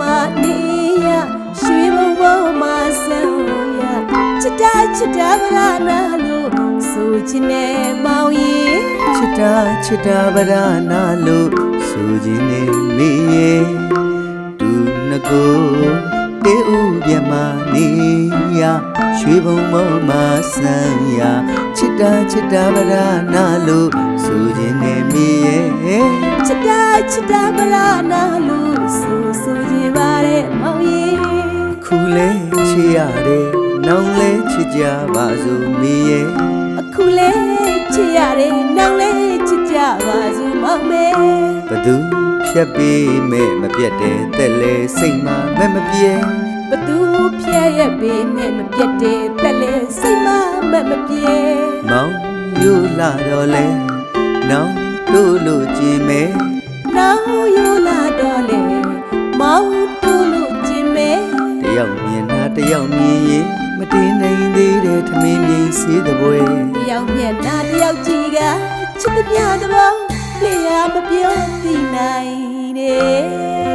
မနေရရွှေဘုံဘုံမှာဆန်းရချစ်တာချစ်တာဗရာနာလို့ဆိုချင်တဲ့မောင်ရင်ချစ်တာချစ်တာဗရနာလို့ဆိုခြင်းနဲ့မေရဲ့ဒူနကိုတေဥပြမနေရရွှေဘုံမောမဆန်းရ ချစ်တာချစ်တာဗရနာလို့ဆိုခြင်းနဲ့မေရဲ့ချစ်တာချစ်တာဗရာနာလို့ဆိုဆိုချင်ပါတယ်မောင်ရင်ခုလဲချစ်ရတယ်နောင်လဲချစ်ကြပါစို့မေရဲ့အခုလဲချစ်ရတယ်နောက်လဲချစ်ကြပါစို့မောင်မဲဘသူဖြတ်ပေးမဲ့မပြတ်တဲ့တက်လဲစိတ်မမဲ့မပြဲဘသူဖျက်ရဲ့ပေမဲ့မပြတ်တဲ့တက်လဲစိတ်မမက်မပြေမော င်ယူလာတော့လဲနောင်တို့လို့ကြည်မဲနောက်ယူလာတော့လေမောင်တို့လို့ကျင်မဲတယောက်မြင်တာတယောက်မြင်ရင်မတင်နိုင်သေးတဲ့ထမင်းမြင်စေးတဲ့ဘွယ်တယောက်မျက်နှာတယောက်ကြည့်ကချစ်တဲ့မြတ်တဲ့ဘောလျှာမပြောသိနိုင်နေ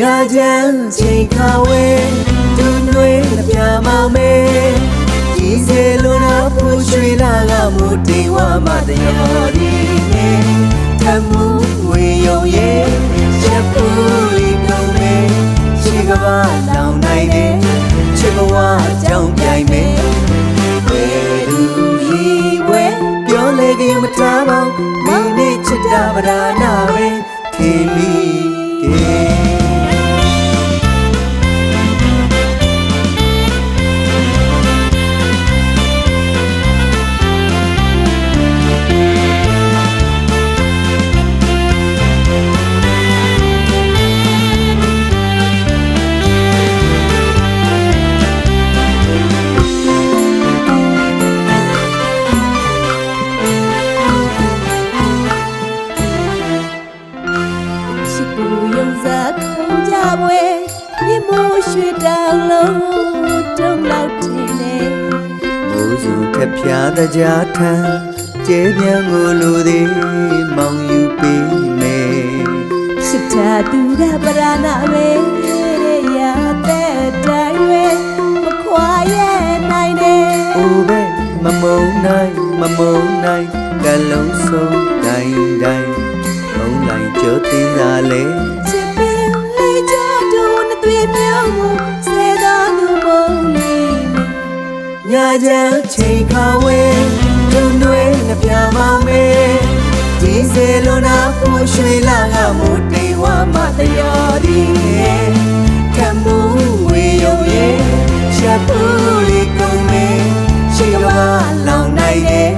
ညချမ်းချိန်ခါဝဲဒူနွေးပြမောင်မဲကြီးစေလိုနာဖူရွှေလာကမူတေဝမတရားဒီနဲ့ထမှုဝေယုံရဲ့ချက်ပူလီကုန်မဲရှိကဘာလောင်နိုင်တယ်ချစ်ဘဝကြောင့်ပြိုင်မဲဝေလူရီဝဲပြောလေကမထားပါမိနဲ့ချစ်တာဗဒါနာပဲခေမီ စုံထက်ဖြာတကြားထံကျဲပြန်ကိုလိုသေးမောင်ယူပေးမယ်ချစ်တာသူကပရနာပဲရတဲ့တိုင်းပဲမခွာရဲ့နိုင်တယ်။အိုပဲမမုံနိုင်မမုံနိုင်ကလုံးဆုံး ညချမ်းချိန်ခါဝဲဒုံတွေနှပြမောင်မဲဒီစေလိုနာဖူရွှေလာကမူတေဝမတရားဒီနဲ့ကမှုဝေယုံရဲ့ရှာပူလီကုန်မဲရှိကဘာလောင်နိုင်တဲ့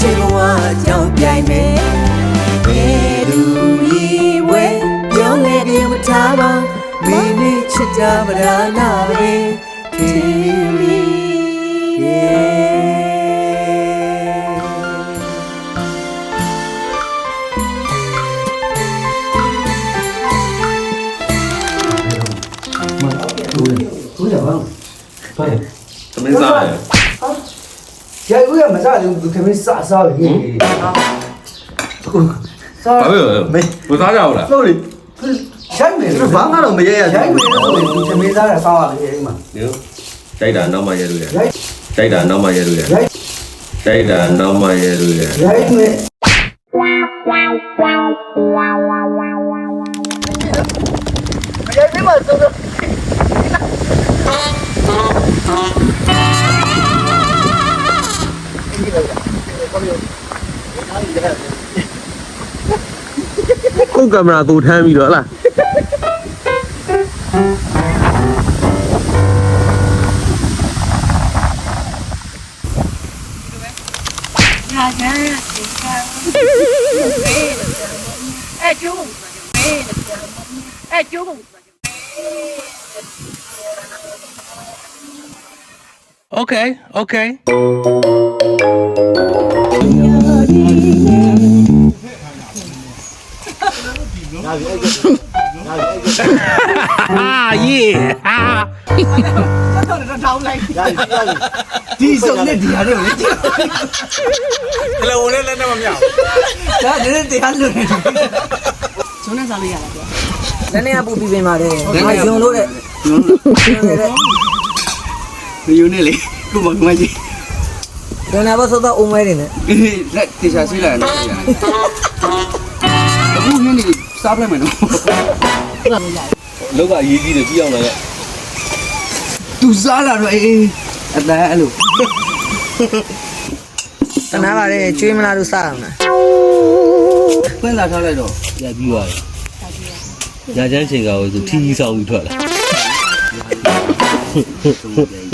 ချေဘဝကြောင့်ပြိုင်မဲဘယ်သူရီဝဲပြောလေကြမထားပါမင်းနဲ့ချစ်ကြဗရာနာပဲခေမီ ဟုတ်ရပါဟုတ်တယ်သမင်းစားတယ်ရဦးရမစားဘူးသူခင်မင်းစားစားပြီစားဘာဖြစ်လဲဘယ်စားကြဘူးလားလို့လေရိုက်မယ်ဘာမှတော့မရရရိုက်မယ်ဆိုရင်သူခင်မင်းစားတာစားရပြီအဲ့မှာညကြိုက်တာနောက်မှရဲလို့ရရိုက်ကြိုက်တာနောက်မှရဲလို့ရရိုက်ကြိုက်တာနောက်မှရဲလို့ရရိုက်မယ်တမရိုက်သေးပါဆိုတော့ ခုကင်မရာသူထမ်းပြီးတော့ဟလားအဲ့ကျိုးကုန်ပြီအဲ့ကျိုးကုန်ပြီ Okay okay ဟာယေဟာဒီစုံနဲ့ဒီဟာတွေကိုလေလောလည်းလည်းမမြောက်ဒါနည်းနည်းတရားလွတ်နေတယ်ဇုံးနဲ့စားလို့ရတာပြောနည်းနည်းအပူပြီးပြင်ပါတယ်ငါယုံလို့တဲ့ယုံလို့တဲ့ ယူနေလေကိုမကမကြီးယုံနာဘဆိုတော့အုံမဲနေနဲ့လက်တေချာဆွေးလိုက်နော်အခုညနေစားပြမယ်နော်လောကအရေးကြီးတယ်ပြီးအောင်လည်းသူစားလာတော့အေးအတန်းအဲ့လိုတနာပါတယ်ကျွေးမလားလို့စအောင်လားဖွင့်လာထားလိုက်တော့ရပြီးသွားတယ်ညာချမ်းချိန်ကဟိုသူထီးဆောင်ပြီးထွက်လာစား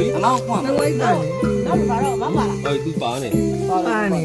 ပြီအနောက်ဖွင့်နှဝိုင်းပါတယ်ဟိုသူပါနေပါနေ